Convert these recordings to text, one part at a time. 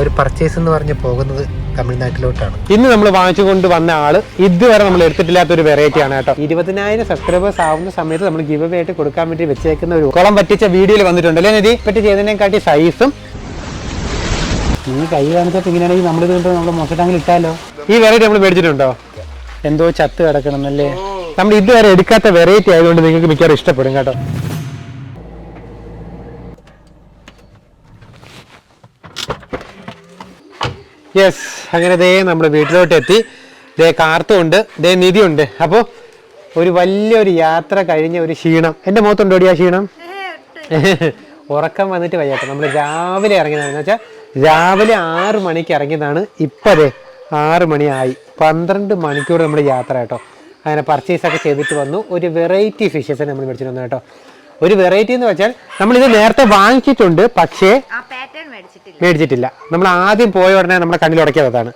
ഒരു പർച്ചേസ് എന്ന് പറഞ്ഞ് പോകുന്നത് തമിഴ്നാട്ടിലോട്ടാണ്. ഇന്ന് നമ്മൾ വാങ്ങിച്ചുകൊണ്ട് വന്ന ആൾ ഇതുവരെ നമ്മൾ എടുത്തിട്ടില്ലാത്ത ഒരു വെറൈറ്റി ആണ് കേട്ടോ. ഇരുപതിനായിരം സബ്സ്ക്രൈബേഴ്സ് ആവുന്ന സമയത്ത് നമ്മൾ ഗിവ് അവേ ആയിട്ട് കൊടുക്കാൻ വേണ്ടി വെച്ചേക്കുന്ന ഒരു കുളം പറ്റിച്ച വീഡിയോയിൽ വന്നിട്ടുണ്ട്. അല്ലേ നിധി? പറ്റി ചെയ്തതിനെക്കാട്ടി സൈസും നീ കൈ കാണിച്ചപ്പോൾ ഇങ്ങനെയാണെങ്കിൽ നമ്മൾ ഇത് നമ്മൾ മൊസട്ടാങ്കിൽ ഇട്ടാലോ? ഈ വെറൈറ്റി നമ്മൾ മേടിച്ചിട്ടുണ്ടോ? എന്തോ ചത്ത് കിടക്കണം അല്ലേ നമ്മൾ ഇതുവരെ എടുക്കാത്ത വെറൈറ്റി ആയതുകൊണ്ട് നിങ്ങൾക്ക് മിക്കവാറും ഇഷ്ടപ്പെടും കേട്ടോ. യെസ് അങ്ങനെ ദേ നമ്മുടെ വീട്ടിലോട്ട് എത്തി ദേ കാർത്തുണ്ട് ദേ നിധിയുണ്ട്. അപ്പോൾ ഒരു വലിയൊരു യാത്ര കഴിഞ്ഞ ഒരു ക്ഷീണം. എന്റെ മുഖത്തുണ്ടോടി ആ ക്ഷീണം? ഉറക്കം വന്നിട്ട് വയ്യാത്ത. നമ്മൾ രാവിലെ ഇറങ്ങിയതാണെന്ന് വെച്ചാൽ രാവിലെ ആറ് മണിക്ക് ഇറങ്ങിയതാണ്. ഇപ്പോഴേ ആറ് മണിയായി. പന്ത്രണ്ട് മണിക്കൂർ നമ്മുടെ യാത്ര കേട്ടോ. അങ്ങനെ പർച്ചേസ് ഒക്കെ ചെയ്തിട്ട് വന്നു. ഒരു വെറൈറ്റി ഫിഷസ് നമ്മൾ മേടിച്ചിട്ട് വന്നു കേട്ടോ. ഒരു വെറൈറ്റി എന്ന് വെച്ചാൽ ഇത് നേരത്തെ വാങ്ങിച്ചിട്ടുണ്ട് പക്ഷേ മേടിച്ചിട്ടില്ല. നമ്മൾ ആദ്യം പോയ ഉടനെ നമ്മുടെ കണ്ണിൽ ഉടക്കിയതാണ്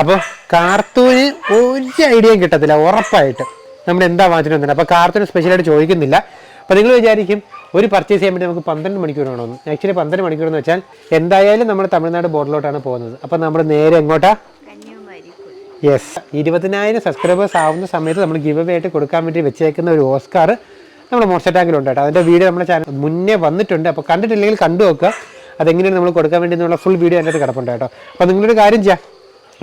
അപ്പോൾ കാർത്തൂന് ഒരു ഐഡിയയും കിട്ടത്തില്ല ഉറപ്പായിട്ട്. നമ്മൾ എന്താ വാങ്ങിച്ചു അപ്പോൾ കാർത്തൂന് സ്പെഷ്യലായിട്ട് ചോദിക്കുന്നില്ല. അപ്പോൾ നിങ്ങൾ വിചാരിക്കും ഒരു പർച്ചേസ് ചെയ്യാൻ വേണ്ടി നമുക്ക് പന്ത്രണ്ട് മണിക്കൂർ വേണമെന്ന്. ആക്ച്വലി പന്ത്രണ്ട് മണിക്കൂർ എന്ന് വെച്ചാൽ എന്തായാലും നമ്മൾ തമിഴ്നാട് ബോർഡിലോട്ടാണ് പോകുന്നത്. അപ്പോൾ നമ്മൾ നേരെ എങ്ങോട്ടാ. യെസ് ഇരുപതിനായിരം സബ്സ്ക്രൈബേഴ്സ് ആവുന്ന സമയത്ത് നമ്മൾ ഗിവ് അവേ ആയിട്ട് കൊടുക്കാൻ വേണ്ടി വെച്ചേക്കുന്ന ഒരു ഓസ്കാർ നമ്മുടെ മോർച്ച ടാങ്കിലുണ്ട് കേട്ടോ. അതിന്റെ വീഡിയോ നമ്മുടെ ചാനൽ മുന്നേ വന്നിട്ടുണ്ട്. അപ്പോൾ കണ്ടിട്ടില്ലെങ്കിൽ കണ്ടു നോക്കുക. അതെങ്ങനെയാണ് നമ്മൾ കൊടുക്കാൻ വേണ്ടി എന്നുള്ള ഫുൾ വീഡിയോ അടുത്ത് കിടപ്പുണ്ട് കേട്ടോ. അപ്പോൾ നിങ്ങളൊരു കാര്യം ചെയ്യാം.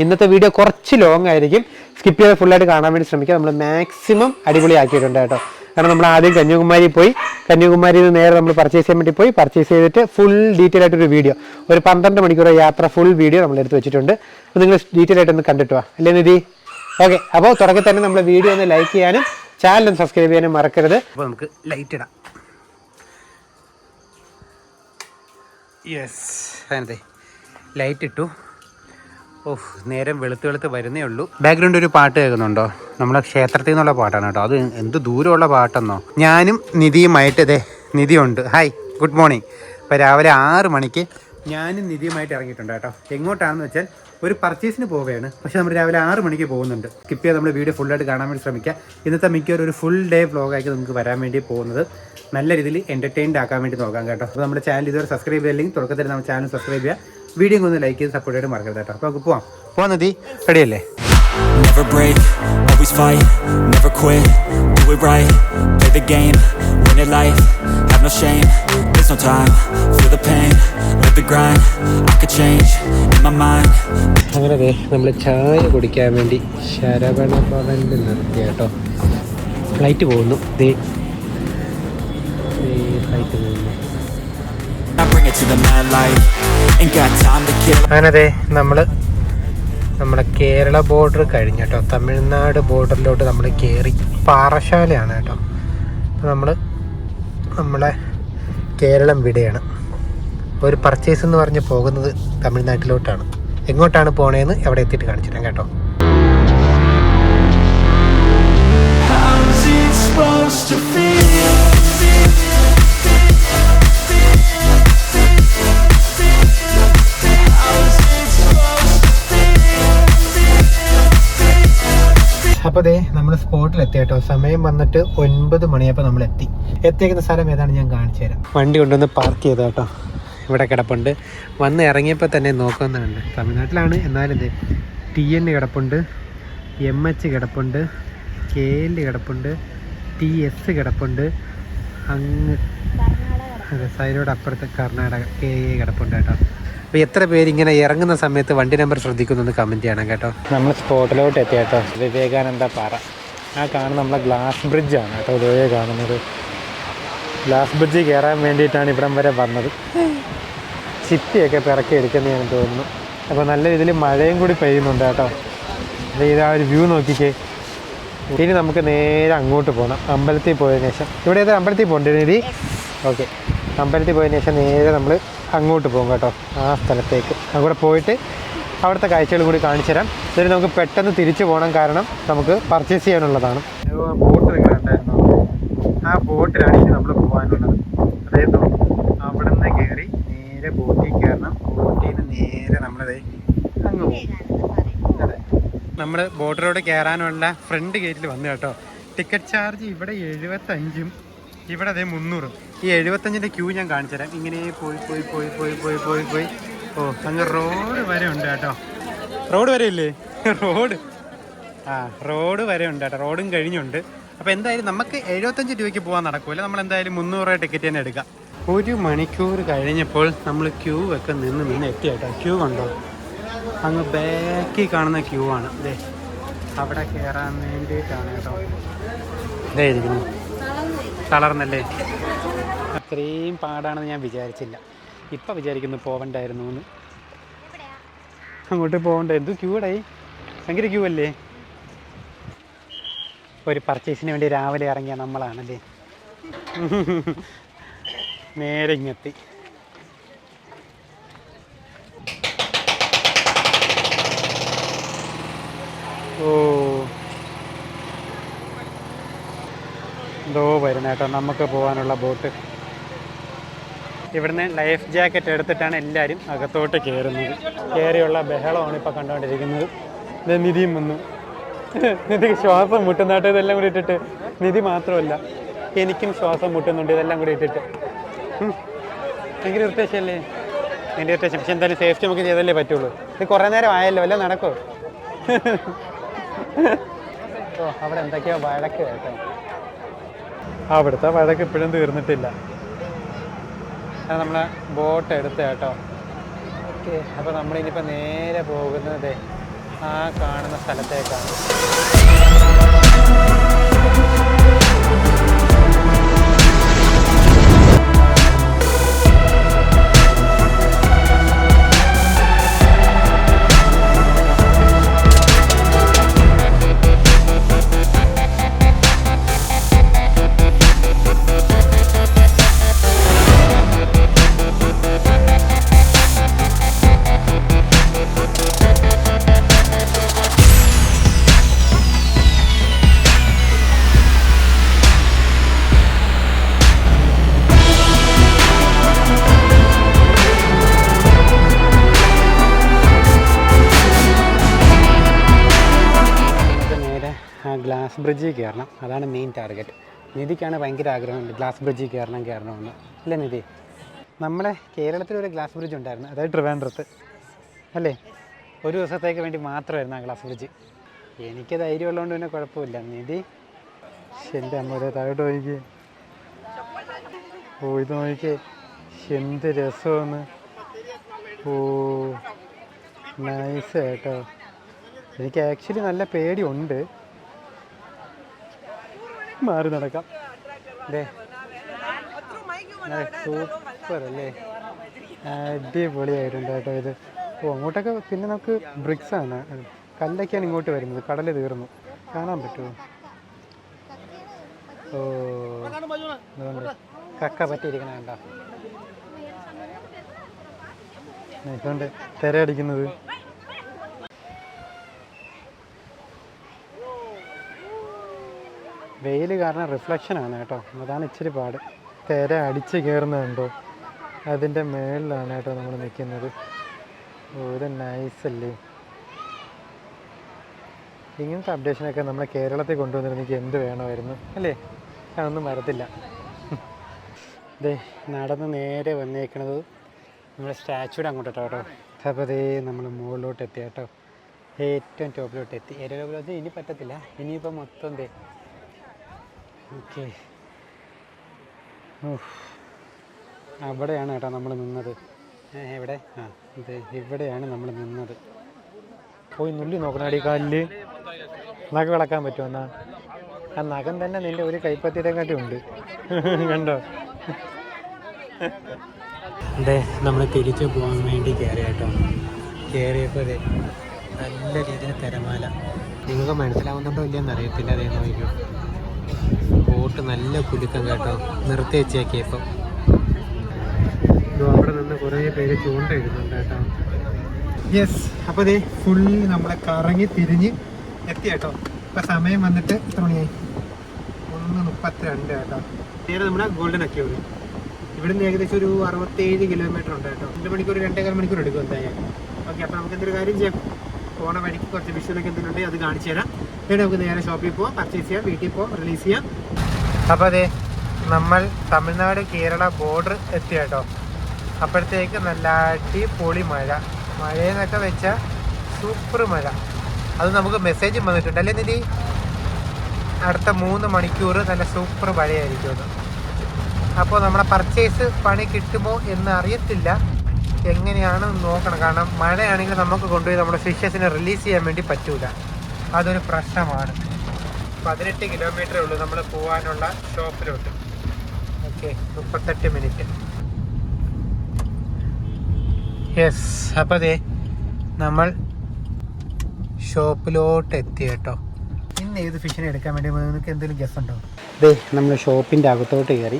ഇന്നത്തെ വീഡിയോ കുറച്ച് ലോങ് ആയിരിക്കും. സ്കിപ്പ് ചെയ്ത് ഫുള്ളായിട്ട് കാണാൻ വേണ്ടി ശ്രമിക്കുക നമ്മൾ മാക്സിമം അടിപൊളിയാക്കിയിട്ടുണ്ട് കേട്ടോ. കാരണം നമ്മൾ ആദ്യം കന്യാകുമാരി പോയി. കന്യാകുമാരിയിൽ നിന്ന് നേരെ നമ്മൾ പർച്ചേസ് ചെയ്യാൻ വേണ്ടി പോയി. പർച്ചേസ് ചെയ്തിട്ട് ഫുൾ ഡീറ്റെയിൽ ആയിട്ടൊരു വീഡിയോ ഒരു പന്ത്രണ്ട് മണിക്കൂർ യാത്ര ഫുൾ വീഡിയോ നമ്മൾ എടുത്ത് വെച്ചിട്ടുണ്ട്. അപ്പോൾ നിങ്ങൾ ഡീറ്റെയിൽ ആയിട്ടൊന്ന് കണ്ടിട്ടുവാ അല്ലേ നിധി? ഓക്കെ അപ്പോൾ തുടക്കത്തിൽ തന്നെ നമ്മൾ വീഡിയോ ഒന്ന് ലൈക്ക് ചെയ്യാനും ഒന്ന് സബ്സ്ക്രൈബ് ചെയ്യാനും മറക്കരുത്. അപ്പോൾ നമുക്ക് ലൈറ്റ് ഇടാം. യെസ് അതെ ലൈറ്റ് ഇട്ടു. ഓഹ് നേരം വെളുത്ത് വെളുത്ത് വരുന്നേ ഉള്ളൂ. ബാക്ക്ഗ്രൗണ്ട് ഒരു പാട്ട് കേൾക്കുന്നുണ്ടോ? നമ്മളെ ക്ഷേത്രത്തിൽ നിന്നുള്ള പാട്ടാണ് കേട്ടോ. അത് എന്ത് ദൂരമുള്ള പാട്ടെന്നോ? ഞാനും നിധിയുമായിട്ട് ഇതേ നിധിയുണ്ട്. ഹായ് ഗുഡ് മോർണിംഗ് അപ്പോൾ രാവിലെ ആറ് മണിക്ക് ഞാനും നിധിയുമായിട്ട് ഇറങ്ങിയിട്ടുണ്ട് കേട്ടോ. എങ്ങോട്ടാണെന്ന് വെച്ചാൽ ഒരു പർച്ചേസിന് പോവുകയാണ്. പക്ഷെ നമ്മൾ രാവിലെ ആറ് മണിക്ക് പോകുന്നുണ്ട്. സ്കിപ്പ് ചെയ്ത് നമ്മുടെ വീഡിയോ ഫുള്ളായിട്ട് കാണാൻ വേണ്ടി ശ്രമിക്കുക. ഇന്നത്തെ മിക്കവാറും ഒരു ഫുൾ ഡേ വ്ലോഗായിട്ട് നമുക്ക് വരാൻ വേണ്ടി പോകുന്നത്. നല്ല രീതിയിൽ എന്റർടൈൻഡ് ആക്കാൻ വേണ്ടി നോക്കാം കേട്ടോ. അപ്പോൾ നമ്മുടെ ചാനൽ ഇതുവരെ സബ്സ്ക്രൈബ് ചെയ്തില്ലെങ്കിൽ തുടക്കത്തിൽ നമ്മുടെ ചാനൽ സബ്സ്ക്രൈബ് ചെയ്യുക. വീഡിയോ ഒന്ന് ലൈക്ക് ചെയ്ത് സപ്പോർട്ട് ചെയ്ത് മറക്കരുത് കേട്ടോ. അപ്പോൾ നമുക്ക് പോവാം. പോകുന്നത് റെഡിയല്ലേ Never break, always fight, never quit, do it right, play the game, win it life, no shame, there's no time, for the pain, let the grind, I could change, in my mind, അങ്ങനെ അതെ നമ്മൾ ചായ കുടിക്കാൻ വേണ്ടി ശരവണ ഭവനിൽ നിർത്തി കേട്ടോ. Flight പോകുന്നു. ദേ ഫ്ലൈറ്റ് പോകുന്നു. I bring it to the mad light, ain't got time to kill. അങ്ങനെ ദേ നമ്മൾ നമ്മുടെ കേരള ബോർഡർ കഴിഞ്ഞു കേട്ടോ. തമിഴ്നാട് ബോർഡറിലോട്ട് നമ്മൾ കയറി പാറശാലയാണ് കേട്ടോ. നമ്മൾ നമ്മളെ കേരളം വിടെയാണ്. ഒരു പർച്ചേസ് എന്ന് പറഞ്ഞ് പോകുന്നത് തമിഴ്നാട്ടിലോട്ടാണ്. എങ്ങോട്ടാണ് പോണേന്ന് എവിടെ എത്തിയിട്ട് കാണിച്ചു കേട്ടോ? അപ്പോൾ അതെ നമ്മൾ സ്പോട്ടിൽ എത്തി കേട്ടോ. സമയം വന്നിട്ട് ഒൻപത് മണിയപ്പോൾ നമ്മൾ എത്തി എത്തിയേക്കുന്ന സ്ഥലം ഏതാണ് ഞാൻ കാണിച്ചു തരാം. വണ്ടി കൊണ്ടുവന്ന് പാർക്ക് ചെയ്ത കേട്ടോ ഇവിടെ കിടപ്പുണ്ട്. വന്ന് ഇറങ്ങിയപ്പോൾ തന്നെ നോക്കുന്നുണ്ട് തമിഴ്നാട്ടിലാണ്. എന്നാലും ടി എൻ കിടപ്പുണ്ട്. എം എച്ച് കിടപ്പുണ്ട്. കെ എൽ കിടപ്പുണ്ട്. ടി എസ് കിടപ്പുണ്ട്. അങ്ങ് അതെ സൈഡിലൂടെ അപ്പുറത്ത് കർണാടക കെ എ കിടപ്പുണ്ട് കേട്ടോ. അപ്പോൾ എത്ര പേര് ഇങ്ങനെ ഇറങ്ങുന്ന സമയത്ത് വണ്ടി നമ്പർ ശ്രദ്ധിക്കുന്നു കമന്റ് ചെയ്യണം കേട്ടോ. നമ്മൾ സ്പോട്ടിലോട്ട് എത്തി കേട്ടോ വിവേകാനന്ദ പാറ. ആ കാണുന്ന നമ്മളെ ഗ്ലാസ് ബ്രിഡ്ജാണ് കേട്ടോ. ഇതുവരെ കാണുന്നത്. ഗ്ലാസ് ബ്രിഡ്ജ് കയറാൻ വേണ്ടിയിട്ടാണ് ഇവിടം വരെ വന്നത്. ചിപ്പിയൊക്കെ പിറക്കി എടുക്കുന്നതാണ് തോന്നുന്നു. അപ്പോൾ നല്ല രീതിയിൽ മഴയും കൂടി പെയ്യുന്നുണ്ട് കേട്ടോ. അപ്പോൾ ഇതാ ഒരു വ്യൂ നോക്കിക്കേ. ഇനി നമുക്ക് നേരെ അങ്ങോട്ട് പോകണം അമ്പലത്തിൽ പോയതിനു ശേഷം. ഇവിടെ ഏതാ അമ്പലത്തിൽ പോകേണ്ടി ഓക്കെ അമ്പലത്തിൽ പോയതിനു ശേഷം നേരെ നമ്മൾ അങ്ങോട്ട് പോകും കേട്ടോ. ആ സ്ഥലത്തേക്ക്. അവിടെ പോയിട്ട് അവിടുത്തെ കാഴ്ചകൾ കൂടി കാണിച്ചു തരാം. ഇതിന് നമുക്ക് പെട്ടെന്ന് തിരിച്ചു പോകണം കാരണം നമുക്ക് പർച്ചേസ് ചെയ്യാനുള്ളതാണ്. ബോട്ട് നിങ്ങളുണ്ടായിരുന്നു ആ ബോട്ടിലാണ് നമ്മൾ അതായത് അവിടെ നിന്ന് കയറി നേരെ ബോട്ടിൽ കയറണം. ബോട്ടിൽ നിന്ന് നേരെ നമ്മളതേ അങ്ങ് പോകും അതെ. നമ്മൾ ബോട്ടിലൂടെ കയറാനുള്ള ഫ്രണ്ട് ഗേറ്റിൽ വന്നു കേട്ടോ. ടിക്കറ്റ് ചാർജ് ഇവിടെ എഴുപത്തഞ്ചും ഇവിടെ അതേ മുന്നൂറും. ഈ എഴുപത്തഞ്ചിന്റെ ക്യൂ ഞാൻ കാണിച്ചു തരാം. ഇങ്ങനെ പോയി പോയി പോയി പോയി പോയി പോയി പോയി. ഓ അങ്ങ് റോഡ് വരെ ഉണ്ട് കേട്ടോ. റോഡ് വരെ ഇല്ലേ? റോഡ്. ആ റോഡ് വരെ ഉണ്ട് കേട്ടോ. റോഡും കഴിഞ്ഞുണ്ട്. അപ്പോൾ എന്തായാലും നമുക്ക് എഴുപത്തഞ്ച് രൂപയ്ക്ക് പോകാൻ നടക്കൂല. നമ്മൾ എന്തായാലും മുന്നൂറ് രൂപ ടിക്കറ്റ് തന്നെ എടുക്കാം. ഒരു മണിക്കൂർ കഴിഞ്ഞപ്പോൾ നമ്മൾ ക്യൂ ഒക്കെ നിന്ന് നിന്ന് എത്തി കേട്ടോ ക്യൂ കണ്ടോ? അങ്ങ് ബാക്കി കാണുന്ന ക്യൂ ആണ്. ദേ അവിടെ കയറാൻ വേണ്ടിയിട്ടാണ് കേട്ടോ. ഇതേ ഇരിക്കുന്നു. തളർന്നല്ലേ? അത്രയും പാടാണെന്ന് ഞാൻ വിചാരിച്ചില്ല. ഇപ്പം വിചാരിക്കുന്നു പോവണ്ടായിരുന്നു എന്ന്. അങ്ങോട്ട് പോകണ്ട എന്തു ക്യൂടായി ഭയങ്കര ക്യൂ അല്ലേ? ഒരു പർച്ചേസിന് വേണ്ടി രാവിലെ ഇറങ്ങിയ നമ്മളാണല്ലേ? നേരെ ഇങ്ങെത്തി. ഓ. എന്തോ വരുന്ന കേട്ടോ നമുക്ക് പോകാനുള്ള ബോട്ട്. ഇവിടുന്ന് ലൈഫ് ജാക്കറ്റ് എടുത്തിട്ടാണ് എല്ലാവരും അകത്തോട്ട് കയറുന്നത് കയറിയുള്ള ബഹളമാണ് ഇപ്പോൾ കണ്ടുകൊണ്ടിരിക്കുന്നത് നിധിയും വന്നു. നിധിക്ക് ശ്വാസം മുട്ടുന്നാട്ട് ഇതെല്ലാം കൂടി ഇട്ടിട്ട്. നിധി മാത്രമല്ല എനിക്കും ശ്വാസം മുട്ടുന്നുണ്ട് ഇതെല്ലാം കൂടി ഇട്ടിട്ട്. ഭയങ്കര ഇറിറ്റേഷൻ അല്ലേ ഭയങ്കര ഇറിറ്റേഷൻ പക്ഷെ എന്തായാലും സേഫ്റ്റി നമുക്ക് ചെയ്തല്ലേ പറ്റുള്ളൂ. ഇത് കുറേ നേരം ആയല്ലോ വല്ല നടക്കോ? ഓ അവിടെ എന്തൊക്കെയോ വഴക്ക് കേട്ടോ. അവിടുത്തെ വഴക്ക് ഇപ്പോഴും തീർന്നിട്ടില്ല. അത് നമ്മളെ ബോട്ട് എടുത്ത് കേട്ടോ. ഓക്കെ. അപ്പോൾ നമ്മളിനിപ്പോൾ നേരെ പോകുന്നത് ആ കാണുന്ന സ്ഥലത്തേക്കാണ്. ഗ്ലാസ് ബ്രിഡ്ജിൽ കയറണം. അതാണ് മെയിൻ ടാർഗറ്റ് നിധിക്കാണ് ഭയങ്കര ആഗ്രഹമുണ്ട് ഗ്ലാസ് ബ്രിഡ്ജിൽ കയറണം കയറണമെന്ന്. അല്ലേ നിധി? നമ്മളെ കേരളത്തിൽ ഒരു ഗ്ലാസ് ബ്രിഡ്ജ് ഉണ്ടായിരുന്നു. അതായത് ട്രിവാൻഡ്രത്ത്. അല്ലേ? ഒരു ദിവസത്തേക്ക് വേണ്ടി മാത്രമായിരുന്നു ആ ഗ്ലാസ് ബ്രിഡ്ജ് എനിക്ക് ധൈര്യം ഉള്ളതുകൊണ്ട് പിന്നെ കുഴപ്പമില്ല. നിധി? എന്റെ അമ്മ ഒരു താഴോട്ട് നോക്കിയേ ഓ ഇത് നോക്കിയേ എന്ത് രസമാണ്. ഓ നൈസ് കേട്ടോ എനിക്ക് ആക്ച്വലി നല്ല പേടിയുണ്ട്. മാറി നടക്കാം. അല്ലേ സൂപ്പർ അല്ലേ അടിപൊളിയായിട്ടുണ്ട് കേട്ടോ ഇത്. ഓ അങ്ങോട്ടൊക്കെ പിന്നെ നമുക്ക് ബ്രിക്സ് ആണ്. കല്ലൊക്കെയാണ് ഇങ്ങോട്ട് വരുന്നത്. കടൽ തീർന്നു. കാണാൻ പറ്റുമോ? ഓ. അതുകൊണ്ട് കക്ക പറ്റിയിരിക്കണ കണ്ടോ? ഇതുകൊണ്ട് തിരയടിക്കുന്നത്. വെയിൽ കാരണം റിഫ്ലക്ഷനാണ് കേട്ടോ. അതാണ് ഇച്ചിരി പാട്. തിര അടിച്ച് കയറുന്നുണ്ടോ അതിന്റെ മേളിലാണ് കേട്ടോ നമ്മൾ നിൽക്കുന്നത്. ഒരു നൈസല്ലേ ഇങ്ങനത്തെ അപ്ഡേഷനൊക്കെ നമ്മളെ കേരളത്തിൽ കൊണ്ടുവന്നിരുന്നെങ്കിൽ എന്ത് വേണമായിരുന്നു? അല്ലേ? അതൊന്നും വരത്തില്ല. ദേ നടന്ന് നേരെ വന്നേക്കണത് നമ്മുടെ സ്റ്റാച്ചുയുടെ അങ്ങോട്ട് കേട്ടോ. അപ്പോൾ നമ്മൾ മുകളിലോട്ട് എത്തി കേട്ടോ. ഏറ്റവും ടോപ്പിലോട്ട് എത്തി. ഏറ്റവും ടോപ്പിലോട്ട് ഇനി പറ്റത്തില്ല. ഇനിയിപ്പോൾ മൊത്തം ദേ ഓക്കെ. അവിടെയാണ് കേട്ടോ നമ്മൾ നിന്നത്. എവിടെ? ആ ഇത് ഇവിടെയാണ് നമ്മൾ നിന്നത്. പോയി നുള്ളി നോക്കണം അടി കാലിൽ. നഖം കിളക്കാൻ പറ്റുമോ എന്നാ? ആ നഖം തന്നെ നിന്റെ ഒരു കൈപ്പത്തിയുടെ കാട്ടി ഉണ്ട്. കണ്ടോ? അതെ നമ്മൾ തിരിച്ചു പോകാൻ വേണ്ടി കയറി കേട്ടോ. കയറിയപ്പോൾ നല്ല രീതിയിൽ തിരമാല. നിങ്ങൾക്ക് മനസ്സിലാവുന്നുണ്ടോ ഇല്ലയെന്ന് അറിയത്തില്ല അതേ നോക്കൂ ബോട്ട് നല്ല കുലുക്കം കേട്ടോ. നിർത്തി വെച്ചേക്കിയപ്പം അവിടെ നിന്ന് കുറേ പേര് ചൂണ്ടയിടുന്നുണ്ട് കേട്ടോ. യെസ് അപ്പോൾ ദേ ഫുൾ നമ്മളെ കറങ്ങി തിരിഞ്ഞ് എത്തി കേട്ടോ. ഇപ്പം സമയം വന്നിട്ട് എത്ര മണിയായി? ഒന്ന് മുപ്പത്തിരണ്ട് കേട്ടോ. നേരെ നമ്മുടെ ഗോൾഡൻ അക്യൂർ. ഇവിടുന്ന് ഏകദേശം ഒരു അറുപത്തേഴ് കിലോമീറ്റർ ഉണ്ട് കേട്ടോ. രണ്ട് മണിക്കൂർ രണ്ടേകാൽ മണിക്കൂർ എടുക്കും എന്തായാലും. ഓക്കെ അപ്പോൾ നമുക്ക് എന്തൊരു കാര്യം ചെയ്യാം? പോണ വഴിക്ക് കുറച്ച് വിഷയമൊക്കെ എന്തെങ്കിലും ഉണ്ടെങ്കിൽ അത് കാണിച്ചു തരാം. എന്നിട്ട് നമുക്ക് നേരെ ഷോപ്പിൽ പോവാം പർച്ചേസ് ചെയ്യാം വീട്ടിൽ പോവാം റിലീസ് ചെയ്യാം. അപ്പോൾ അതെ നമ്മൾ തമിഴ്നാട് കേരള ബോർഡർ എത്തി കേട്ടോ അപ്പോഴത്തേക്ക് നല്ല അടിപൊളി മഴ. മഴയെന്നൊക്കെ വെച്ച സൂപ്പർ മഴ. അത് നമുക്ക് മെസ്സേജും വന്നിട്ടുണ്ട്. അല്ലേ നിധി? അടുത്ത മൂന്ന് മണിക്കൂർ നല്ല സൂപ്പർ മഴയായിരിക്കും അപ്പോൾ നമ്മളെ പർച്ചേസ് പണി കിട്ടുമോ എന്ന് അറിയത്തില്ല. എങ്ങനെയാണ് നോക്കണം. കാരണം മഴയാണെങ്കിൽ നമുക്ക് കൊണ്ടുപോയി നമ്മുടെ ഫിഷസിനെ റിലീസ് ചെയ്യാൻ വേണ്ടി പറ്റൂല. അതൊരു പ്രശ്നമാണ്. പതിനെട്ട് കിലോമീറ്ററേ ഉള്ളൂ നമ്മൾ പോകാനുള്ള ഷോപ്പിലോട്ട് ഓക്കെ മുപ്പത്തെട്ട് മിനിറ്റ് യെസ് അപ്പോൾ അതെ നമ്മൾ ഷോപ്പിലോട്ട് എത്തി കേട്ടോ. ഇന്ന് ഏത് ഫിഷിനെ എടുക്കാൻ വേണ്ടി നിങ്ങൾക്ക് എന്തെങ്കിലും ഗസ് ഉണ്ടോ? അതെ നമ്മൾ ഷോപ്പിന്റെ അകത്തോട്ട് കയറി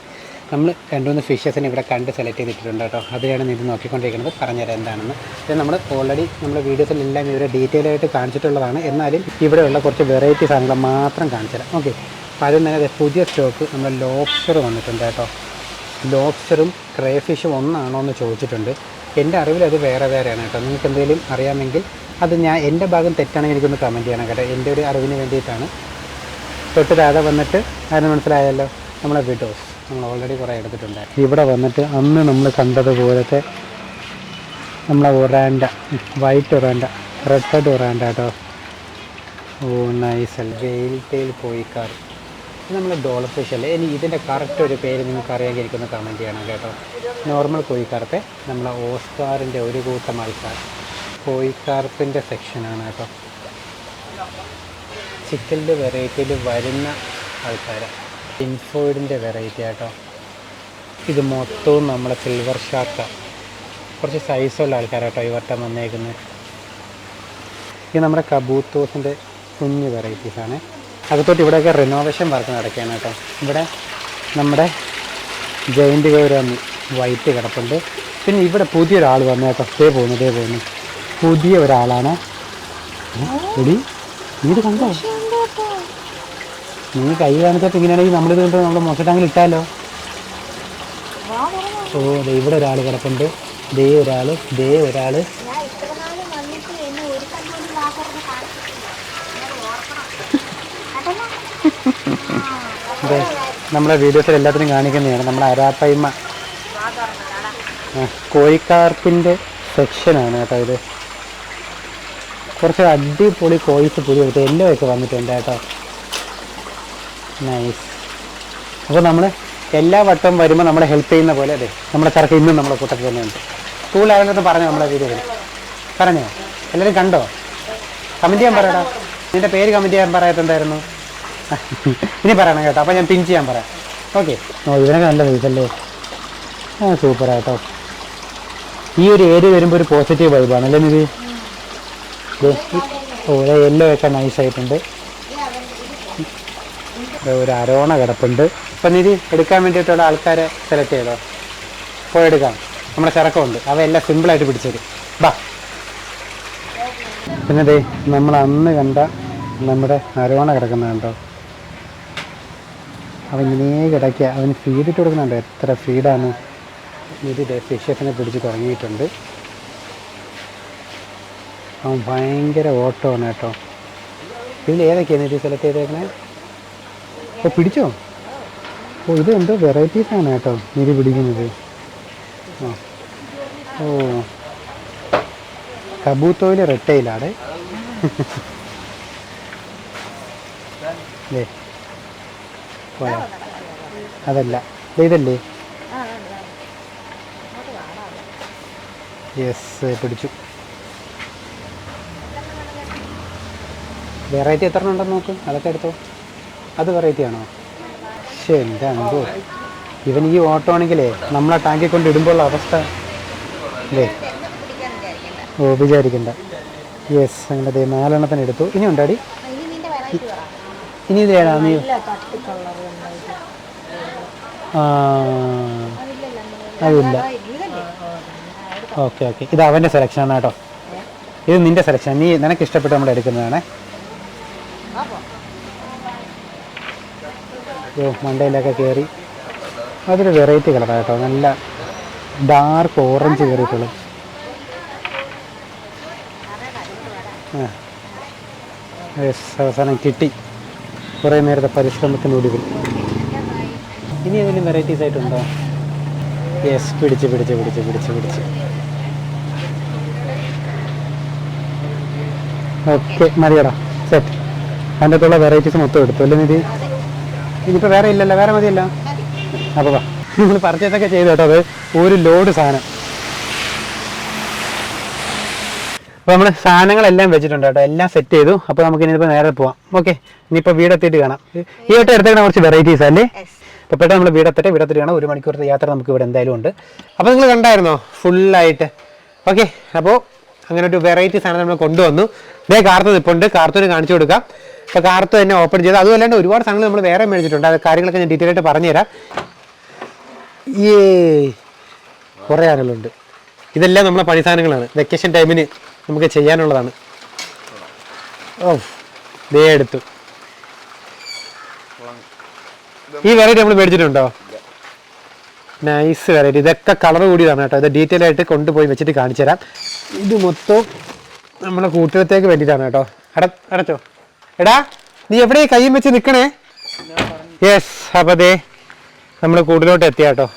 നമ്മൾ രണ്ട് മൂന്ന് ഫിഷസിനെ ഇവിടെ കണ്ട് സെലക്ട് ചെയ്തിട്ടുണ്ട് കേട്ടോ. അതിലാണ് നീ നോക്കിക്കൊണ്ടിരിക്കുന്നത്. പറഞ്ഞുതരാം എന്താണെന്ന്. ഇത് നമ്മൾ ഓൾറെഡി നമ്മൾ വീഡിയോസിലെല്ലാം ഇവരെ ഡീറ്റെയിൽ ആയിട്ട് കാണിച്ചിട്ടുള്ളതാണ്. എന്നാലും ഇവിടെയുള്ള കുറച്ച് വെറൈറ്റി സാധനങ്ങൾ മാത്രം കാണിച്ചു തരാം ഓക്കെ അപ്പോൾ അതിൽ തന്നെ പുതിയ സ്റ്റോക്ക് നമ്മൾ ലോബ്സ്റ്റർ വന്നിട്ടുണ്ട് കേട്ടോ. ലോബ്സ്റ്ററും ക്രേഫിഷും ഒന്നാണോ എന്ന് ചോദിച്ചിട്ടുണ്ട്. എന്റെ അറിവിൽ അത് വേറെ വേറെയാണ് കേട്ടോ. നിങ്ങൾക്ക് എന്തെങ്കിലും അറിയാമെങ്കിൽ അത് ഞാൻ എന്റെ ഭാഗം തെറ്റാണെങ്കിൽ എനിക്കൊന്ന് കമന്റ് ചെയ്യണം കേട്ടോ. എന്റെ ഒരു അറിവിന് വേണ്ടിയിട്ടാണ്. തൊട്ട് താഴെ വന്നിട്ട് അതിന് മനസ്സിലായല്ലോ നമ്മളെ വിഡോസ് നമ്മൾ ഓൾറെഡി കുറേ എടുത്തിട്ടുണ്ട് ഇവിടെ വന്നിട്ട് അന്ന് നമ്മൾ കണ്ടതുപോലത്തെ നമ്മളെ oranda white oranda red head oranda കേട്ടോ. ഓ നൈസൽ വെയിൽ ടെയിൽ പോയി കാർ നമ്മൾ ഡോളർ ഫിഷ് അല്ലേ? ഇനി ഇതിന്റെ കറക്റ്റ് ഒരു പേര് നിങ്ങൾക്ക് അറിയാമെങ്കിൽ എനിക്കൊന്ന് കമന്റ് ചെയ്യണം കേട്ടോ. നോർമൽ കോഴിക്കാർത്തെ നമ്മളെ ഓസ്കാറിന്റെ ഒരു കൂട്ടം ആൾക്കാർ. കോഴിക്കാർപ്പിന്റെ സെക്ഷനാണ് കേട്ടോ. ചിക്കന്റെ വെറൈറ്റിയിൽ വരുന്ന ആൾക്കാരാണ് ഇൻഫോയിഡിന്റെ വെറൈറ്റി ആട്ടോ. ഇത് മൊത്തവും നമ്മളെ സിൽവർ ഷാർക്ക കുറച്ച് സൈസുള്ള ആൾക്കാരാട്ടോ ഇവട്ടം വന്നേക്കുന്നത് ഇത് നമ്മുടെ കബൂത്തോസിന്റെ കുഞ്ഞ് വെറൈറ്റീസാണ് അകത്തോട്ട് ഇവിടെയൊക്കെ റിനോവേഷൻ വർക്ക് നടക്കുകയാണ് കേട്ടോ. ഇവിടെ നമ്മുടെ ജയന്റ് ഗൗരവി വൈറ്റ് കിടപ്പുണ്ട്. പിന്നെ ഇവിടെ പുതിയൊരാൾ വന്നു കേട്ടോ ദേ പോകുന്നു പോകുന്നു. പുതിയ ഒരാളാണ് എടി നീ ഇത് കണ്ടോ നീ കൈ കാണിച്ചപ്പോൾ ഇങ്ങനെയാണെങ്കിൽ നമ്മളിത് കൊണ്ട് നമ്മുടെ മൊസട്ടാങ്കിൽ ഇട്ടാലോ? ഓ ഇവിടെ ഒരാൾ കിടപ്പുണ്ട്. ദേ ഒരാൾ ദേ ഒരാൾ അതെ നമ്മുടെ വീഡിയോസിൽ എല്ലാത്തിനും കാണിക്കുന്നതാണ്. നമ്മുടെ അരാപ്പയ്മ. കോഴിക്കാർപ്പിന്റെ സെക്ഷനാണ് കേട്ടോ ഇത്. കുറച്ച് അടിപൊളി കോയിസ് പുതിയ എടുത്ത് എല്ലോ ഒക്കെ വന്നിട്ടുണ്ട് കേട്ടോ. നൈസ് അപ്പോൾ നമ്മൾ എല്ലാ വട്ടവും വരുമ്പോൾ നമ്മളെ ഹെൽപ്പ് ചെയ്യുന്ന പോലെ അതെ നമ്മുടെ ചർക്ക ഇന്നും നമ്മുടെ കൂട്ടത്തിൽ തന്നെയുണ്ട്. സ്കൂളിലായതൊന്ന് പറഞ്ഞോ നമ്മളെ വീഡിയോയിൽ പറഞ്ഞോ? എല്ലാവരും കണ്ടോ? കമന്റ് ചെയ്യാൻ പറയടാ. എന്റെ പേര് കമന്റ് ചെയ്യാൻ പറയാത്തുണ്ടായിരുന്നു ഇനി പറയണം കേട്ടോ. അപ്പോൾ ഞാൻ പിൻ ചെയ്യാൻ പറയാം. ഓക്കെ ഓ ഇവനൊക്കെ നല്ല വീട്ടല്ലേ ആ സൂപ്പർ ഈ ഒരു ഏരിയ വരുമ്പോൾ ഒരു പോസിറ്റീവ് വൈബാണ് അല്ലേ നിധി ദേ, ഈ- ഓ യെല്ലോ ഒക്കെ നൈസായിട്ടുണ്ട് ഒരു അരോണ കിടപ്പുണ്ട്. അപ്പം നിധി എടുക്കാൻ വേണ്ടിയിട്ടുള്ള ആൾക്കാരെ സെലക്ട് ചെയ്തോ? പോയി എടുക്കാം. നമ്മുടെ ചിറക്കമുണ്ട്. അവയെല്ലാം സിമ്പിളായിട്ട് പിടിച്ചത് ബാ. പിന്നെ ദേ നമ്മൾ അന്ന് കണ്ട നമ്മുടെ അരോണ കിടക്കുന്ന കണ്ടോ? അവൻ ഇങ്ങനെ കിടക്കുക. അവന് ഫീഡിട്ട് കൊടുക്കുന്നുണ്ടോ. എത്ര ഫീഡാണ് ഇത് ഫിഷസിനെ പിടിച്ച് തുടങ്ങിയിട്ടുണ്ട്. അവൻ ഭയങ്കര ഓട്ടമാണ് കേട്ടോ. ഇതിൽ ഏതൊക്കെയാണ് ഇത് സെലക്ട് ചെയ്തേക്കണേ? ഓ പിടിച്ചോ? ഓ ഇത് എന്തോ വെറൈറ്റീസാണ് കേട്ടോ നിധി പിടിക്കുന്നത്. ആ. ഓ. കബൂത്തോയിൽ റെട്ടയിലാണ് അല്ലേ അതല്ല. ഇതല്ലേ? യെസ് പിടിച്ചു. വെറൈറ്റി എത്ര ഉണ്ടെന്ന് നോക്ക്. അതൊക്കെ എടുത്തോ. അത് വെറൈറ്റി ആണോ? ശരി എന്താണോ ഇവൻ ഈ ഓട്ടോ ആണെങ്കിലേ നമ്മളെ ടാങ്കിൽ കൊണ്ട് ഇടുമ്പോൾ അവസ്ഥ. അല്ലേ? ഓ വിചാരിക്കണ്ട. യെസ് അങ്ങനെ ദേ നാലെണ്ണത്തിന് എടുത്തു. ഇനി ഉണ്ടാടി ഇനി നിന്റെ വെറൈറ്റി പറ ഇനി ഇത് ഏതാ? നീ അതില്ല. Okay okay. ഇത് അവന്റെ സെലക്ഷനാണ് കേട്ടോ. ഇത് നിന്റെ സെലക്ഷൻ നീ നിനക്ക് ഇഷ്ടപ്പെട്ട് നമ്മൾ എടുക്കുന്നതാണ്. മണ്ടയിലൊക്കെ കയറി അതൊരു വെറൈറ്റി കളറാണ് കേട്ടോ. നല്ല ഡാർക്ക് ഓറഞ്ച് കയറിയിട്ടുള്ളത് അവസാനം കിട്ടി. കുറേ നേരത്തെ പരിശ്രമത്തിനൊടുവിൽ ഇനി ഏതെങ്കിലും വെറൈറ്റീസ് ആയിട്ടുണ്ടോ? യെസ് പിടിച്ച് പിടിച്ച് പിടിച്ച് പിടിച്ച് പിടിച്ച്. ഓക്കെ മതിയടാ. സെറ്റ് അതിന്റെ അകത്തുള്ള വെറൈറ്റീസ് മൊത്തം എടുത്തു? അല്ലേ നിധി? ഇനിയിപ്പോൾ വേറെ ഇല്ലല്ലോ വേറെ മതിയല്ലോ? അപ്പോൾ വാ. നമ്മൾ പർച്ചേസ് ഒക്കെ ചെയ്തു കേട്ടോ അത്. ഒരു ലോഡ് സാധനം. അപ്പോൾ നമ്മൾ സാധനങ്ങളെല്ലാം വെച്ചിട്ടുണ്ട് കേട്ടോ. എല്ലാം സെറ്റ് ചെയ്തു. അപ്പോൾ നമുക്ക് ഇനിയിപ്പോൾ നേരെ പോവാം. ഓക്കെ ഇനിയിപ്പോൾ വീടെത്തിയിട്ട് കാണാം. ഈ വട്ടം എടുത്തേക്കണ കുറച്ച് വെറൈറ്റീസ് അല്ലേ? അപ്പോൾ പെട്ടെന്ന് നമ്മൾ വീടെത്തട്ടെ വീടെത്തിട്ട് കാണാം. ഒരു മണിക്കൂറത്തെ യാത്ര നമുക്ക് ഇവിടെ എന്തായാലും ഉണ്ട്. അപ്പോൾ നിങ്ങൾ കണ്ടായിരുന്നോ? ഫുള്ളായിട്ട് ഓക്കെ അപ്പോൾ അങ്ങനെ ഒരു വെറൈറ്റി സാധനം നമ്മൾ കൊണ്ടുവന്നു. ഇതേ കാർത്ത് നിൽപ്പുണ്ട് കാർത്തൂന് കാണിച്ചു കൊടുക്കാം. അപ്പോൾ കാർത്ത് തന്നെ ഓപ്പൺ ചെയ്ത്. അതുമല്ലാണ്ട് ഒരുപാട് സാധനങ്ങൾ നമ്മൾ വേറെ മേടിച്ചിട്ടുണ്ട്. അത് കാര്യങ്ങളൊക്കെ ഞാൻ ഡീറ്റെയിൽ ആയിട്ട് പറഞ്ഞുതരാം. ഈ കുറേ ആളുകളുണ്ട് ഇതെല്ലാം നമ്മളെ പണി സാധനങ്ങളാണ്. വെക്കേഷൻ ടൈമിന് നമുക്ക് ചെയ്യാനുള്ളതാണ്. ഓ ദേ എടുത്തു. ഈ വെറൈറ്റി നമ്മൾ മേടിച്ചിട്ടുണ്ടോ? നൈസ് വെറൈറ്റി ഇതൊക്കെ കളർ കൂടിയതാണ് കേട്ടോ. ഇത് ഡീറ്റെയിൽ ആയിട്ട് കൊണ്ടുപോയി വെച്ചിട്ട് കാണിച്ചു തരാം ഇത് മൊത്തം നമ്മളെ കൂട്ടുകത്തേക്ക് വേണ്ടിയിട്ടാണ് കേട്ടോ. അട അടച്ചോ. എടാ നീ എവിടെ കൈയും വെച്ച് നിൽക്കണേ യെസ് അപ്പോൾ ദേ നമ്മൾ കൂട്ടിലോട്ട് എത്തിയ കേട്ടോ.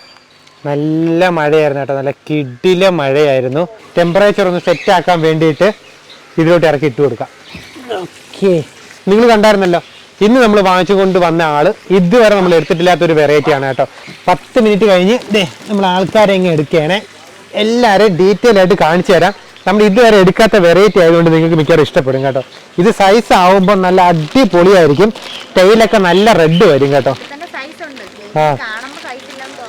നല്ല മഴയായിരുന്നു കേട്ടോ. നല്ല കിടില മഴയായിരുന്നു. ടെമ്പറേച്ചർ ഒന്ന് സെറ്റ് ആക്കാൻ വേണ്ടിയിട്ട് ഇതിലോട്ട് ഇറക്കി ഇട്ട് കൊടുക്കാം. ഓക്കെ നിങ്ങൾ കണ്ടായിരുന്നല്ലോ. ഇന്ന് നമ്മൾ വാങ്ങിച്ചു കൊണ്ട് വന്ന ആൾ ഇതുവരെ നമ്മൾ എടുത്തിട്ടില്ലാത്ത ഒരു വെറൈറ്റി ആണ് കേട്ടോ. പത്ത് മിനിറ്റ് കഴിഞ്ഞ് ദേ നമ്മൾ ആൾക്കാരെ ഇങ്ങനെ എടുക്കുകയാണെ. എല്ലാവരെയും ഡീറ്റെയിൽ ആയിട്ട് കാണിച്ചു തരാം. നമ്മൾ ഇതുവരെ എടുക്കാത്ത വെറൈറ്റി ആയതുകൊണ്ട് നിങ്ങൾക്ക് മിക്കവാറും ഇഷ്ടപ്പെടും കേട്ടോ. ഇത് സൈസ് ആവുമ്പോൾ നല്ല അടിപൊളിയായിരിക്കും. ടൈലൊക്കെ നല്ല റെഡ് വരും കേട്ടോ. ആ.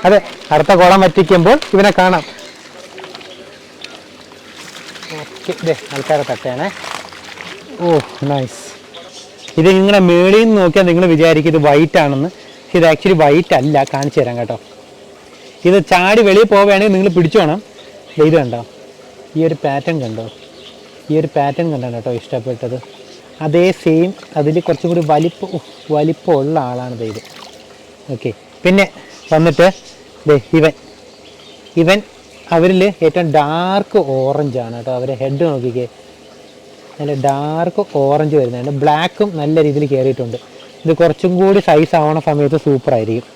അതെ അടുത്ത കുളം വറ്റിക്കുമ്പോൾ ഇവനെ കാണാം. ഓക്കെ ഇതേ ആൾക്കാരെ തട്ടയാണേ ഓ നൈസ് ഇത് നിങ്ങളെ മേളിൽ നിന്ന് നോക്കിയാൽ നിങ്ങൾ വിചാരിക്കും ഇത് വൈറ്റ് ആണെന്ന്. ഇത് ആക്ച്വലി വൈറ്റ് അല്ല കാണിച്ചു തരാം കേട്ടോ. ഇത് ചാടി വെളിയിൽ പോവുകയാണെങ്കിൽ നിങ്ങൾ പിടിച്ചോണം ഇത് കണ്ടോ? ഈ ഒരു പാറ്റേൺ കണ്ടോ? ഈ ഒരു പാറ്റേൺ കണ്ടാണ് കേട്ടോ ഇഷ്ടപ്പെട്ടത്. അതേ സെയിം അതിൽ കുറച്ചും കൂടി വലിപ്പ് വലിപ്പമുള്ള ആളാണ് ഇത്. ഓക്കെ പിന്നെ വന്നിട്ട് ദേ ഇവൻ. ഇവൻ അവരിൽ ഏറ്റവും ഡാർക്ക് ഓറഞ്ച് ആണ് കേട്ടോ. അവരെ ഹെഡ് നോക്കിക്കേ. നല്ല ഡാർക്ക് ഓറഞ്ച് വരുന്നുണ്ട്. ബ്ലാക്കും നല്ല രീതിയിൽ കയറിയിട്ടുണ്ട് ഇത് കുറച്ചും കൂടി സൈസ് ആവണ സമയത്ത് സൂപ്പർ ആയിരിക്കും.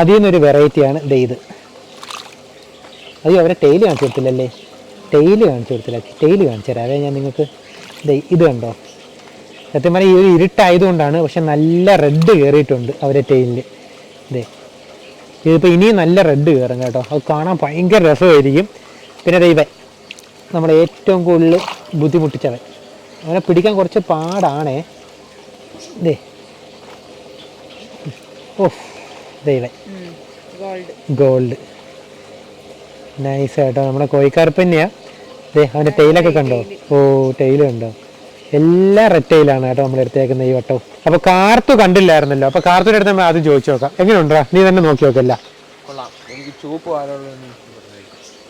അതിൽ നിന്നൊരു വെറൈറ്റിയാണ് ദേ ഇത്. അയ്യോ അവരെ ടെയിൽ കാണിച്ചു കൊടുത്തില്ലല്ലേ? ടെയിൽ കാണിച്ചു കൊടുത്തില്ല. ടെയിൽ കാണിച്ചു തരാം. അതെ ഞാൻ നിങ്ങൾക്ക് ഇത് കണ്ടോ? സത്യം പറഞ്ഞാൽ ഈ ഒരു ഇരുട്ടായതുകൊണ്ടാണ് പക്ഷെ നല്ല റെഡ് കയറിയിട്ടുണ്ട് അവരെ ടെയിലിൽ ദേ ഇതിപ്പോൾ ഇനിയും നല്ല റെഡ് കയറും കേട്ടോ. അത് കാണാൻ ഭയങ്കര രസമായിരിക്കും. പിന്നെ ദൈവൻ നമ്മളെ ഏറ്റവും കൂടുതൽ ബുദ്ധിമുട്ടിച്ചവൻ. അവനെ പിടിക്കാൻ കുറച്ച് പാടാണേ. ദേ ഓ ദൈവൻ ഗോൾഡ് ഗോൾഡ് നൈസ് കേട്ടോ നമ്മുടെ കോഴിക്കാർപ്പന്നെയാ ദേ അവന്റെ ടെയിലൊക്കെ കണ്ടോ? ഓ ടെയിൽ കണ്ടോ? എല്ലാ റെഡ് ടെയിലാണ് കേട്ടോ നമ്മൾ എടുത്തേക്കുന്ന ഈ വട്ടവും. അപ്പൊ കാർത്തു കണ്ടില്ലായിരുന്നല്ലോ. അപ്പൊ കാർത്തുടെ അടുത്ത് നമ്മൾ ആദ്യം ചോദിച്ചു നോക്കാം. എങ്ങനെയുണ്ടാ? നീ തന്നെ നോക്കി നോക്കല്ല.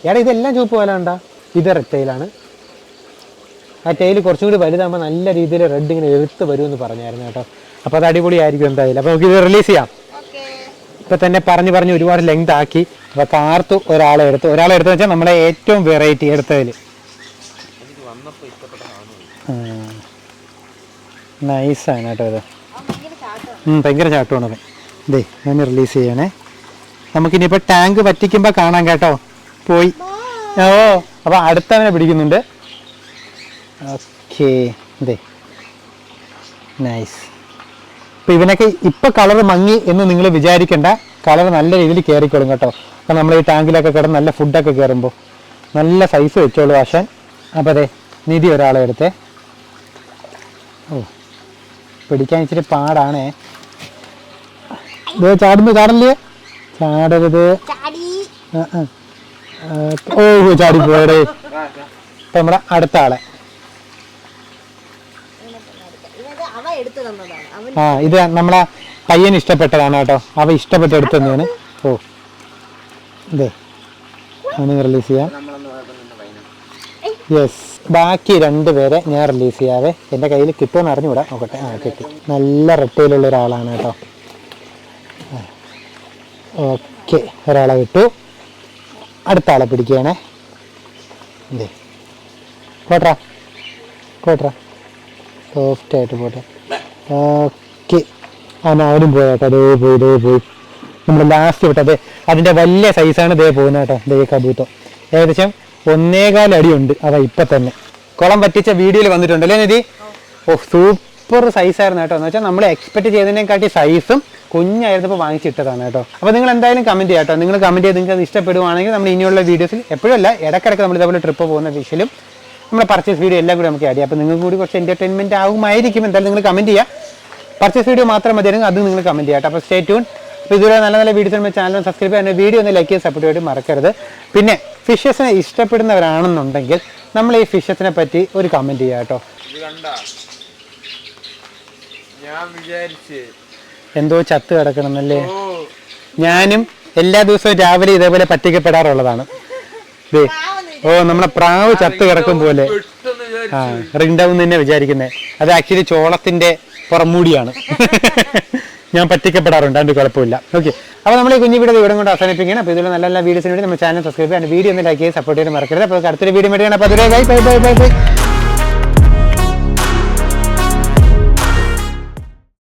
എടാ ഇതെല്ലാം ചൂപ്പ് പോലെ ഉണ്ടാ ഇത് റെഡ് ടെയിലാണ് ആ ടെയിൽ കുറച്ചും കൂടി വലുതാകുമ്പോൾ നല്ല രീതിയിൽ റെഡ് ഇങ്ങനെ എഴുത്ത് വരുമെന്ന് പറഞ്ഞായിരുന്നു കേട്ടോ. അപ്പോൾ അത് അടിപൊളിയായിരിക്കും എന്തായാലും. അപ്പോൾ നമുക്ക് ഇത് റിലീസ് ചെയ്യാം. ഇപ്പൊ തന്നെ പറഞ്ഞു പറഞ്ഞ് ഒരുപാട് ലെങ്ത് ആക്കി. അപ്പൊ കാർത്തു ഒരാളെ എടുത്തു. ഒരാളെ എടുത്തു വെച്ചാൽ നമ്മളെ ഏറ്റവും വെറൈറ്റി എടുത്തതിൽ. നൈസാണ് കേട്ടോ ഇത്. ഭയങ്കര ചാട്ടം ഭയങ്കര ചാട്ടമാണ് ഇതേ ഞാൻ റിലീസ് ചെയ്യണേ. നമുക്കിനിയിപ്പോൾ ടാങ്ക് പറ്റിക്കുമ്പോൾ കാണാം കേട്ടോ. പോയി. ഓ അപ്പോൾ അടുത്തവനെ പിടിക്കുന്നുണ്ട്. ഓക്കേ ഇതേ നൈസ് ഇപ്പം ഇവനൊക്കെ ഇപ്പോൾ കളർ മങ്ങി എന്ന് നിങ്ങൾ വിചാരിക്കേണ്ട. കളർ നല്ല രീതിയിൽ കയറിക്കോളും കേട്ടോ. അപ്പോൾ നമ്മൾ ഈ ടാങ്കിലൊക്കെ കിടന്ന് നല്ല ഫുഡൊക്കെ കയറുമ്പോൾ നല്ല സൈസ് വെച്ചോളൂ ആശാൻ. അപ്പോൾ അതെ നിധി ഒരാളെ എടുത്തേ. ഓ പിടിക്കാൻ ഇച്ചിരി പാടാണേ. ഇത് ചാടുന്നു ചാടല്ലേ? ചാടരുത്. ഓ ചാടി പോയടേ ഇപ്പൊ നമ്മുടെ അടുത്ത ആളെ ഇവത് അവ എടുത്തു തന്നതാണ്. അവൻ ആ ഇത് നമ്മളെ പയ്യൻ ഇഷ്ടപ്പെട്ടതാണ് കേട്ടോ. അവ ഇഷ്ടപ്പെട്ട് എടുത്തു തന്നെയാണ്. ഓ ഇതേ. അവന് റിലീസ് ചെയ്യാം. യെസ് ബാക്കി രണ്ട് രണ്ടുപേരെ ഞാൻ റിലീസ് ചെയ്യാവേ. എന്റെ കയ്യിൽ കിട്ടുമെന്ന് അറിഞ്ഞുകൂടാ. നോക്കട്ടെ. ആ കിട്ടി. നല്ല റെട്ടയിലുള്ള ഒരാളാണ് കേട്ടോ. ഓക്കെ. ഒരാളെ വിട്ടു. അടുത്ത ആളെ പിടിക്കുകയാണേ. എന്തേ കോട്രാ കോട്രാ സോഫ്റ്റായിട്ട് പോട്ടെ. ഓക്കെ. അവൻ അവനും പോയി കേട്ടോ. അതേ പോയി ഇതേ പോയി. നമ്മൾ ലാസ്റ്റ് വിട്ടത് അതിന്റെ വലിയ സൈസാണ് ഇതേ പോകുന്നത് കേട്ടോ. ദേ കബൂത്തം. ഏകദേശം ഒന്നേകാൽ അടിയുണ്ട് അതാ ഇപ്പൊ തന്നെ. കുളം പറ്റിച്ച വീഡിയോയിൽ വന്നിട്ടുണ്ട് അല്ലേ നിധി? ഓ സൂപ്പർ സൈസായിരുന്നു കേട്ടോ. എന്ന് വെച്ചാൽ നമ്മൾ എക്സ്പെക്ട് ചെയ്തതിനെക്കാട്ടി സൈസും കുഞ്ഞായിരുന്നപ്പോൾ വാങ്ങിച്ചിട്ടതാണ് കേട്ടോ. അപ്പോൾ നിങ്ങൾ എന്തായാലും കമന്റ് ചെയ്യാം കേട്ടോ. നിങ്ങൾ കമന്റ് ചെയ്ത് നിങ്ങൾക്ക് അത് ഇഷ്ടപ്പെടുവാണെങ്കിൽ നമ്മൾ ഇനിയുള്ള വീഡിയോസിൽ എപ്പോഴും അല്ല ഇടക്കിടക്ക് നമ്മൾ ഇതേപോലെ ട്രിപ്പ് പോകുന്ന വിഷയിലും നമ്മുടെ പർച്ചേസ് വീഡിയോ എല്ലാം കൂടി നമുക്ക് ആഡ് ചെയ്യാം. അപ്പോൾ നിങ്ങൾക്ക് കൂടി കുറച്ച് എന്റർടൈൻമെന്റ് ആകുമായിരിക്കും. എന്തായാലും നിങ്ങൾ കമന്റ് ചെയ്യുക പർച്ചേസ് വീഡിയോ മാത്രം മതിയാണെങ്കിൽ അത് നിങ്ങൾ കമന്റ് ചെയ്യാം അപ്പോൾ സ്റ്റേ ട്യൂൺ അപ്പോൾ ഇതുവരെ നല്ല നല്ല വീഡിയോസ് നമ്മുടെ ചാനൽ സബ്സ്ക്രൈബ് ചെയ്യാൻ വീഡിയോ ഒന്ന് ലൈക്ക് ചെയ്ത് സപ്പോർട്ട് ചെയ്ത് മറക്കരുത്. പിന്നെ ഫിഷസിനെ ഇഷ്ടപ്പെടുന്നവരാണെന്നുണ്ടെങ്കിൽ നമ്മൾ ഈ ഫിഷസിനെ പറ്റി ഒരു കമന്റ് ചെയ്യാം കേട്ടോ. എന്തോ ചത്ത് കിടക്കണമെന്നല്ലേ? ഞാനും എല്ലാ ദിവസവും രാവിലെ ഇതേപോലെ പറ്റിക്കപ്പെടാറുള്ളതാണ്. ദേ ഓ നമ്മളെ പ്രാവ് ചത്ത് കിടക്കും പോലെ. ആ റിംഗ് ഡൗൺ തന്നെ വിചാരിക്കുന്നത് അത് ആക്ച്വലി ചോളത്തിന്റെ പുറമൂടിയാണ്. ഞാൻ പറ്റിക്കപ്പെടാറുണ്ട് അതിന്റെ കുഴപ്പമില്ല. ഓക്കെ അപ്പോൾ നമ്മൾ ഈ കുഞ്ഞു വീഡിയോ ഇവിടെ കൊണ്ട് അവസാനിപ്പിക്കുകയാണ്. അപ്പോൾ ഇതിലുള്ള നല്ല നല്ല വീഡിയോസിന് വേണ്ടി നമ്മുടെ ചാനൽ സബ്സ്ക്രൈബ് ചെയ്യാൻ വീഡിയോ ഒന്ന് ലൈക്ക് ചെയ്ത് സപ്പോർട്ട് ചെയ്യാൻ മറക്കരുത്. അപ്പോൾ അടുത്തൊരു വീഡിയോ മേടിയാണ് അപ്പോൾ അതുവരെ ബൈ ബൈ ബൈ ബൈ